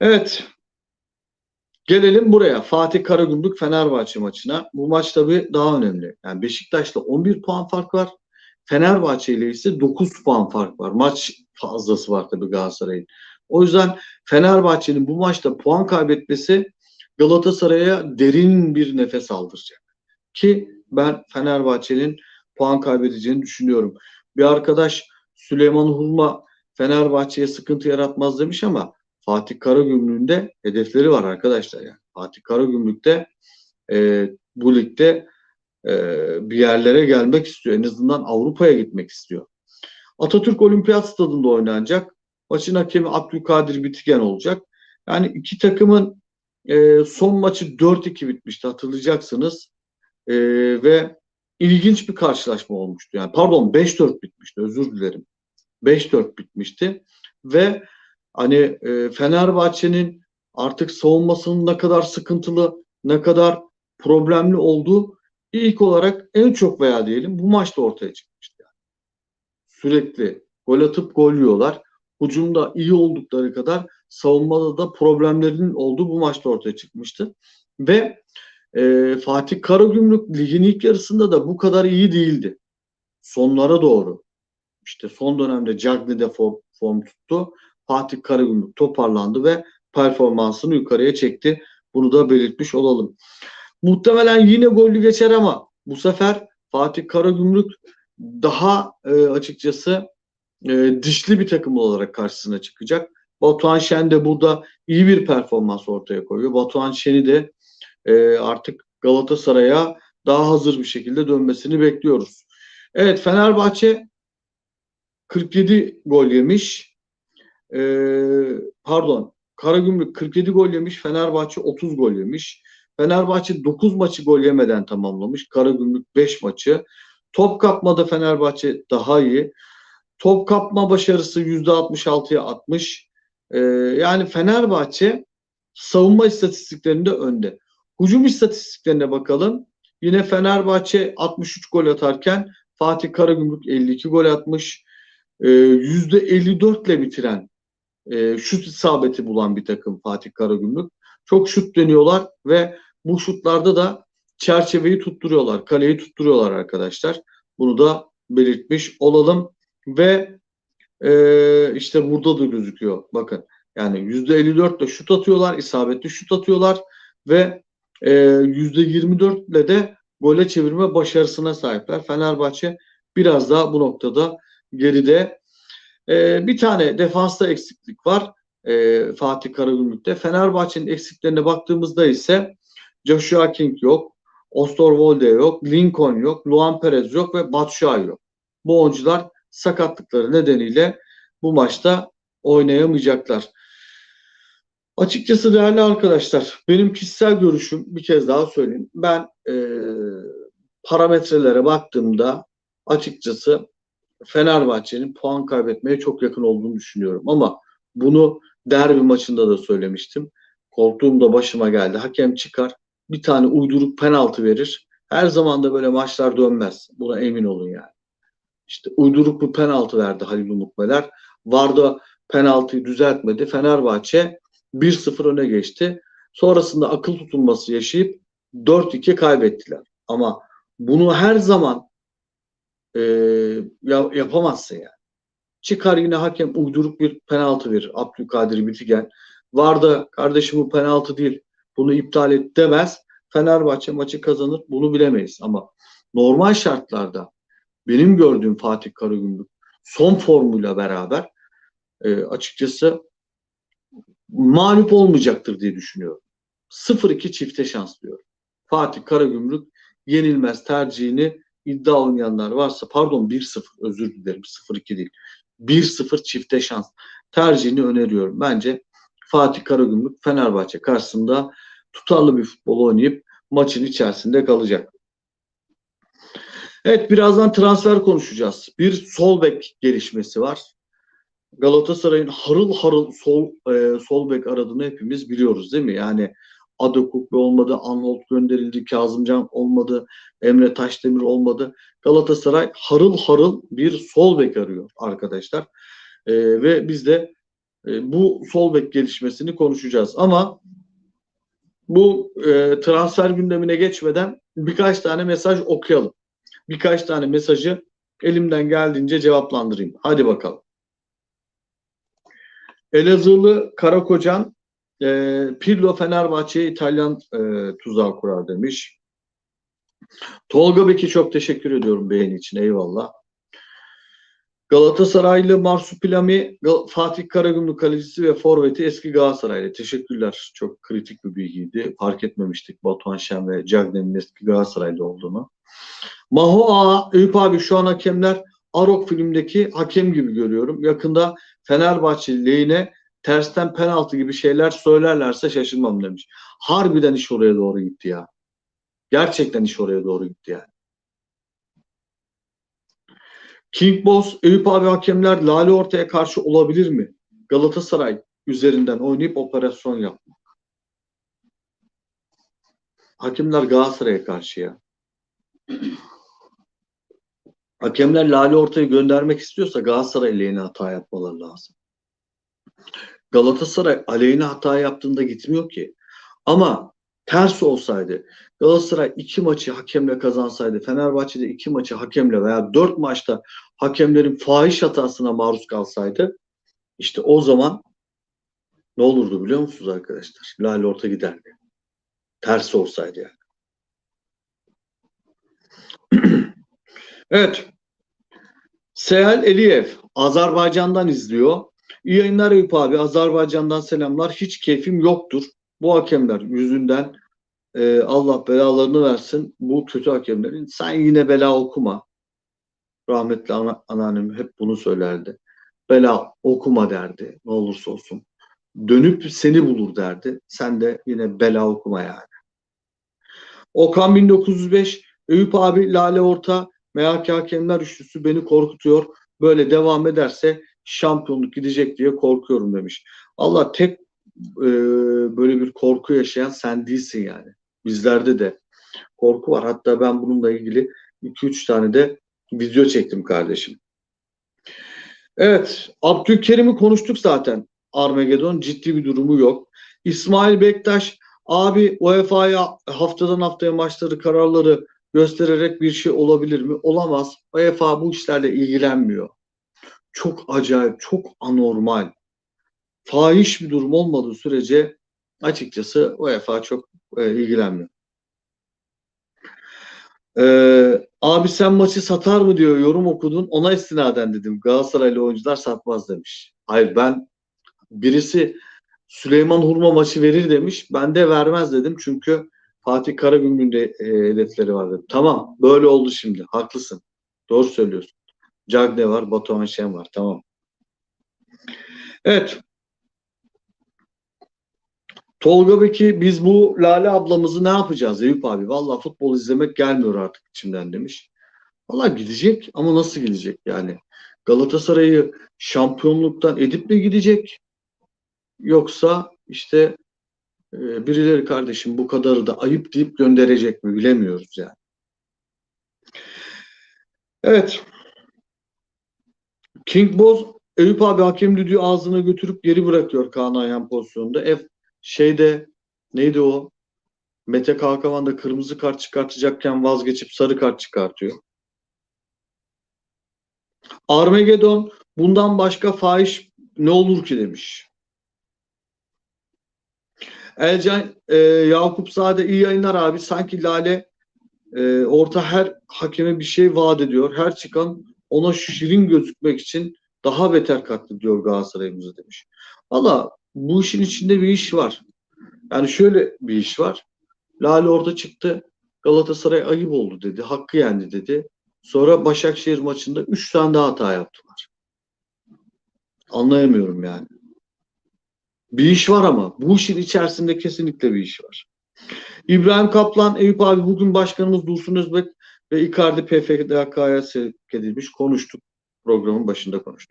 Evet. Gelelim buraya. Fatih Karagümrük Fenerbahçe maçına. Bu maç tabii daha önemli. Yani Beşiktaş'ta 11 puan fark var. Fenerbahçe ile ise 9 puan fark var. Maç fazlası var tabii Galatasaray'ın. O yüzden Fenerbahçe'nin bu maçta puan kaybetmesi Galatasaray'a derin bir nefes aldıracak. Ki ben Fenerbahçe'nin puan kaybedeceğini düşünüyorum. Bir arkadaş Süleyman Hulma Fenerbahçe'ye sıkıntı yaratmaz demiş ama Fatih Karagümrük'ün de hedefleri var arkadaşlar. Yani. Fatih Karagümrük'te e, bu ligde e, bir yerlere gelmek istiyor. En azından Avrupa'ya gitmek istiyor. Atatürk Olimpiyat Stadında oynanacak. Maçın hakemi Abdülkadir Bitigen olacak. Yani iki takımın e, son maçı 4-2 bitmişti hatırlayacaksınız. E, ve ilginç bir karşılaşma olmuştu. Yani pardon 5-4 bitmişti özür dilerim. 5-4 bitmişti ve hani e, Fenerbahçe'nin artık savunmasının ne kadar sıkıntılı, ne kadar problemli olduğu ilk olarak en çok veya diyelim bu maçta ortaya çıkmıştı. Yani. Sürekli gol atıp gol yiyorlar. Hucumda iyi oldukları kadar savunmada da problemlerinin olduğu bu maçta ortaya çıkmıştı. Ve e, Fatih Karagümrük ligin ilk yarısında da bu kadar iyi değildi. Sonlara doğru. İşte son dönemde Cagney'de form, form tuttu. Fatih Karagümrük toparlandı ve performansını yukarıya çekti. Bunu da belirtmiş olalım. Muhtemelen yine gollü geçer ama bu sefer Fatih Karagümrük daha e, açıkçası e, dişli bir takım olarak karşısına çıkacak. Batuhan Şen de burada iyi bir performans ortaya koyuyor. Batuhan Şen'i de e, artık Galatasaray'a daha hazır bir şekilde dönmesini bekliyoruz. Evet Fenerbahçe 47 gol yemiş. E, pardon Karagümrük 47 gol yemiş. Fenerbahçe 30 gol yemiş. Fenerbahçe 9 maçı gol yemeden tamamlamış. Karagümrük 5 maçı. Top kapmada Fenerbahçe daha iyi. Top kapma başarısı %66'ya 60. Ee, yani Fenerbahçe savunma istatistiklerinde önde. Hücum istatistiklerine bakalım. Yine Fenerbahçe 63 gol atarken Fatih Karagümrük 52 gol atmış. Ee, %54 ile bitiren e, şut isabeti bulan bir takım Fatih Karagümrük. Çok şut deniyorlar ve bu şutlarda da çerçeveyi tutturuyorlar, kaleyi tutturuyorlar arkadaşlar. Bunu da belirtmiş olalım ve e, işte burada da gözüküyor. Bakın yani %54 ile şut atıyorlar, isabetli şut atıyorlar ve e, %24 ile de gole çevirme başarısına sahipler. Fenerbahçe biraz daha bu noktada geride. E, bir tane defansta eksiklik var e, Fatih Karagümrük'te. Fenerbahçe'nin eksiklerine baktığımızda ise Joshua King yok, Osterwolde yok, Lincoln yok, Luan Perez yok ve Batshuayi yok. Bu oyuncular sakatlıkları nedeniyle bu maçta oynayamayacaklar. Açıkçası değerli arkadaşlar benim kişisel görüşüm bir kez daha söyleyeyim. Ben e, parametrelere baktığımda açıkçası Fenerbahçe'nin puan kaybetmeye çok yakın olduğunu düşünüyorum. Ama bunu derbi maçında da söylemiştim. Korktuğumda başıma geldi. Hakem çıkar bir tane uyduruk penaltı verir. Her zaman da böyle maçlar dönmez. Buna emin olun yani. İşte uyduruk bir penaltı verdi Halil Umutmeler. Varda penaltıyı düzeltmedi. Fenerbahçe 1-0 öne geçti. Sonrasında akıl tutulması yaşayıp 4-2 kaybettiler. Ama bunu her zaman e, yapamazsın yani. Çıkar yine hakem uyduruk bir penaltı verir. Abdülkadir Bitigen. Varda kardeşim bu penaltı değil. Bunu iptal et demez. Fenerbahçe maçı kazanır. Bunu bilemeyiz. Ama normal şartlarda benim gördüğüm Fatih Karagümrük son formuyla beraber e, açıkçası mağlup olmayacaktır diye düşünüyorum. 0-2 çifte şans diyor. Fatih Karagümrük yenilmez tercihini iddia oynayanlar varsa pardon 1-0 özür dilerim 0-2 değil. 1-0 çifte şans tercihini öneriyorum. Bence Fatih Karagümrük Fenerbahçe karşısında tutarlı bir futbol oynayıp maçın içerisinde kalacak. Evet birazdan transfer konuşacağız. Bir sol bek gelişmesi var. Galatasaray'ın harıl harıl sol e, sol bek aradığını hepimiz biliyoruz değil mi? Yani Adokuk olmadı, Arnold gönderildi, Kazımcan olmadı, Emre Taşdemir olmadı. Galatasaray harıl harıl bir sol bek arıyor arkadaşlar. E, ve biz de E, bu sol bek gelişmesini konuşacağız. Ama bu e, transfer gündemine geçmeden birkaç tane mesaj okuyalım. Birkaç tane mesajı elimden geldiğince cevaplandırayım. Hadi bakalım. Elazığlı Karakocan e, Pirlo Fenerbahçe'ye İtalyan e, tuzağı kurar demiş. Tolga Beki çok teşekkür ediyorum beğeni için. Eyvallah. Galatasaraylı Marsupilami Fatih Karagümrük kalecisi ve forveti eski Galatasaraylı. Teşekkürler. Çok kritik bir bilgiydi. Fark etmemiştik Batuhan Şen ve Cagney'in eski Galatasaraylı olduğunu. Maho Ağa, Eyüp abi şu an hakemler Arok filmdeki hakem gibi görüyorum. Yakında Fenerbahçe lehine tersten penaltı gibi şeyler söylerlerse şaşırmam demiş. Harbiden iş oraya doğru gitti ya. Gerçekten iş oraya doğru gitti yani. King Boss, Eyüp abi hakemler Lale Orta'ya karşı olabilir mi? Galatasaray üzerinden oynayıp operasyon yapmak. Hakemler Galatasaray'a karşı ya. Hakemler Lale Orta'yı göndermek istiyorsa Galatasaray lehine hata yapmaları lazım. Galatasaray aleyhine hata yaptığında gitmiyor ki. Ama ters olsaydı Galatasaray iki maçı hakemle kazansaydı Fenerbahçe'de iki maçı hakemle veya dört maçta hakemlerin fahiş hatasına maruz kalsaydı işte o zaman ne olurdu biliyor musunuz arkadaşlar? Lale orta giderdi. Ters olsaydı yani. evet. Sehel Eliyev Azerbaycan'dan izliyor. İyi yayınlar Eyüp abi. Azerbaycan'dan selamlar. Hiç keyfim yoktur. Bu hakemler yüzünden e, Allah belalarını versin. Bu kötü hakemlerin. Sen yine bela okuma. Rahmetli ana, anneannem hep bunu söylerdi. Bela okuma derdi. Ne olursa olsun. Dönüp seni bulur derdi. Sen de yine bela okuma yani. Okan 1905 Eyüp abi Lale Orta MHK Hakemler Üçlüsü beni korkutuyor. Böyle devam ederse şampiyonluk gidecek diye korkuyorum demiş. Allah tek e, böyle bir korku yaşayan sen değilsin yani. Bizlerde de korku var. Hatta ben bununla ilgili 2-3 tane de video çektim kardeşim. Evet, Abdülkerim'i konuştuk zaten. Armageddon ciddi bir durumu yok. İsmail Bektaş abi UEFA'ya haftadan haftaya maçları kararları göstererek bir şey olabilir mi? Olamaz. UEFA bu işlerle ilgilenmiyor. Çok acayip, çok anormal. Fahiş bir durum olmadığı sürece açıkçası UEFA çok e, ilgilenmiyor. Ee, abi sen maçı satar mı diyor yorum okudun. Ona istinaden dedim. Galatasaraylı oyuncular satmaz demiş. Hayır ben birisi Süleyman Hurma maçı verir demiş. Ben de vermez dedim. Çünkü Fatih Karagümrük'ün de e, hedefleri var dedim. Tamam böyle oldu şimdi. Haklısın. Doğru söylüyorsun. Cagne var, Batuhan Şen var. Tamam. Evet. Tolga Beki biz bu Lale ablamızı ne yapacağız Eyüp abi? Valla futbol izlemek gelmiyor artık içimden demiş. Valla gidecek ama nasıl gidecek yani? Galatasaray'ı şampiyonluktan edip mi gidecek? Yoksa işte e, birileri kardeşim bu kadarı da ayıp deyip gönderecek mi bilemiyoruz yani. Evet. King Boz Eyüp abi hakem düdüğü ağzına götürüp geri bırakıyor Kaan Ayhan pozisyonunda. F şeyde neydi o? Mete Kalkavan da kırmızı kart çıkartacakken vazgeçip sarı kart çıkartıyor. Armageddon bundan başka fahiş ne olur ki demiş. Elcan e, Yakup Sade iyi yayınlar abi. Sanki Lale e, orta her hakeme bir şey vaat ediyor. Her çıkan ona şirin gözükmek için daha beter katlediyor Galatasaray'ımızı demiş. Valla bu işin içinde bir iş var. Yani şöyle bir iş var. Lale orada çıktı. Galatasaray ayıp oldu dedi. Hakkı yendi dedi. Sonra Başakşehir maçında 3 tane daha hata yaptılar. Anlayamıyorum yani. Bir iş var ama bu işin içerisinde kesinlikle bir iş var. İbrahim Kaplan, Eyüp abi bugün başkanımız Dursun Özbek ve Icardi PFK'ya sevk edilmiş. Konuştuk. Programın başında konuştuk.